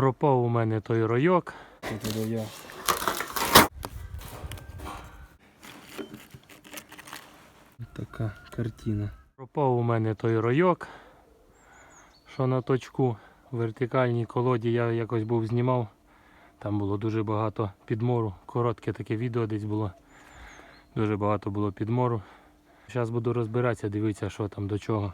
Пропав у мене той ройок. Я. Така картина. Пропав у мене той ройок, що на точку в вертикальній колоді я якось був знімав. Там було дуже багато підмору. Коротке таке відео десь було. Дуже багато було підмору. Зараз буду розбиратися, дивитися, що там до чого.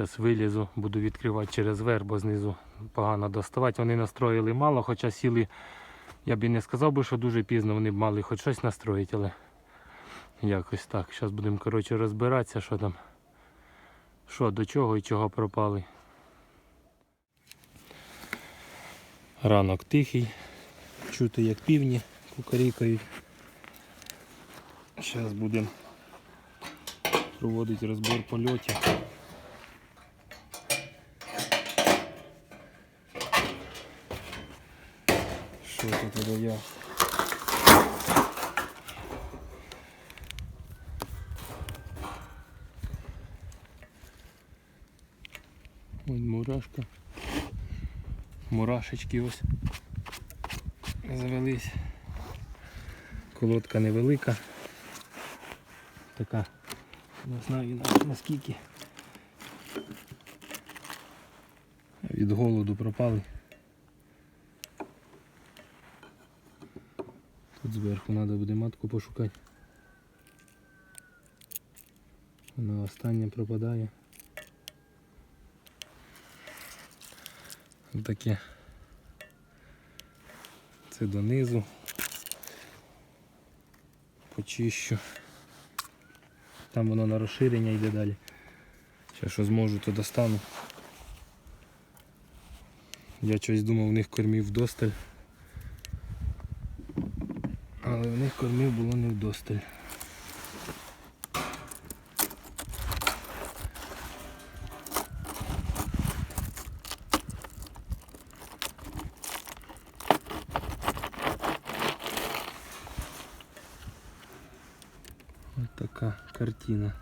Зараз вилізу, буду відкривати через верх, бо знизу погано доставати. Вони настроїли мало, хоча сіли, я б і не сказав би, що дуже пізно вони б мали хоч щось настроїти, але якось так. Зараз будемо коротше, розбиратися, що там, що до чого і чого пропали. Ранок тихий, чути як півні кукарікають. Зараз будемо проводити розбор польотів. Що тут я? Ось мурашка. Мурашечки ось завелись. Колодка невелика. Така. Не знаю наскільки. Від голоду пропали. Тут зверху треба буде матку пошукати. Вона остання пропадає. Таке. Це донизу. Почищу. Там воно на розширення йде далі. Ще що зможу, то достану. Я щось думав, у них кормів вдосталь. Але в них кормів було не вдосталь. Ось така картина.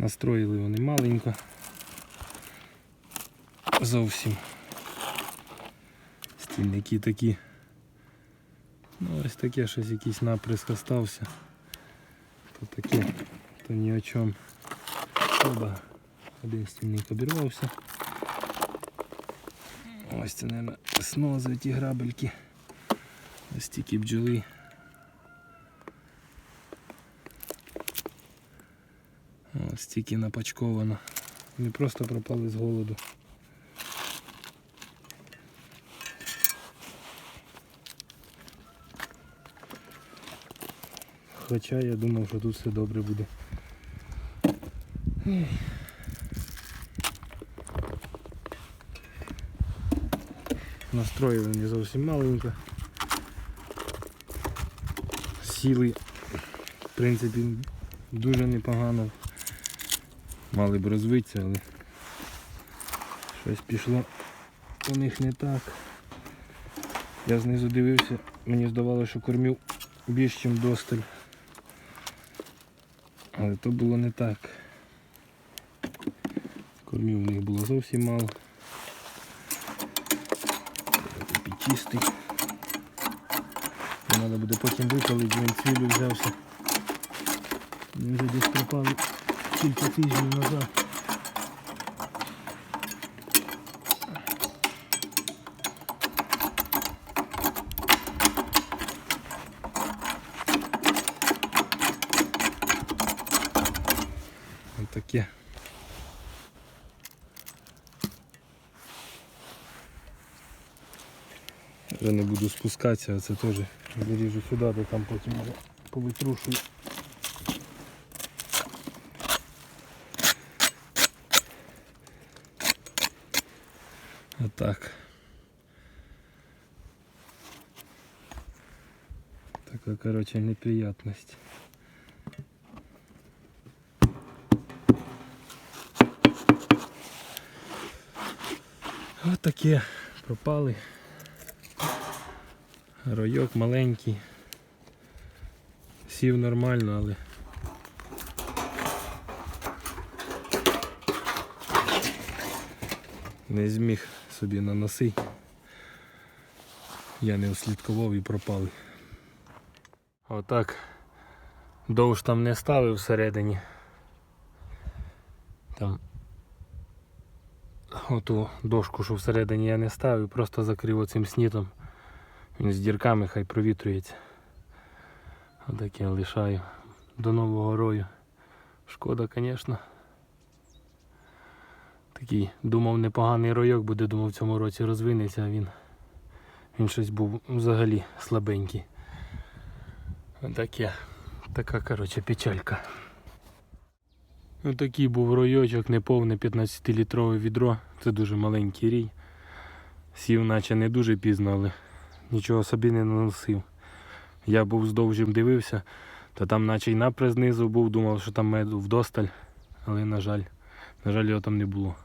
Настроїли вони маленько. Зовсім. Стільники такі. Ну ось таке щось якийсь наприск остався. То таке, то ні о чому. Оба. Один стільник обірвався. Ось це, мабуть, снози ті грабельки. Ось тільки бджоли. Ось тільки напачковано. Вони просто пропали з голоду. Хоча я думав, що тут все добре буде. Ех. Настроїли не зовсім маленько. Сіли, в принципі, дуже непогано. Мали б розвитися, але щось пішло у них не так. Я знизу дивився, мені здавалося, що кормів більш, ніж досталь. Але то було не так. Кормів у них було зовсім мало. Підчистий. Треба буде потім випалити, він цвілю взявся. Він вже десь пропали кілька тижнів назад. Ось таке. Вже не буду спускатися, це теж заріжу сюди, де там потім повитрушую. Отак. Така, короче, неприятность. Ось таке пропали. Ройок маленький. Сів нормально, але не зміг собі наноси. Я не услідкував і пропали. Отак. Довж там не ставив всередині. Там оту дошку, що всередині я не ставив, просто закрив оцим снітом. Він з дірками хай провітрюється. Отак я лишаю до нового рою. Шкода, звісно. Такий думав непоганий ройок буде, думав в цьому році розвинеться, а він, він щось був взагалі слабенький. Отаке. Така, коротше, печалька. Отакий був ройочок, неповне 15-літрове відро. Це дуже маленький рій. Сів наче не дуже пізно, але нічого собі не наносив. Я був здовжим дивився, то там наче й напри знизу був, думав, що там меду вдосталь, але на жаль, на жаль, його там не було.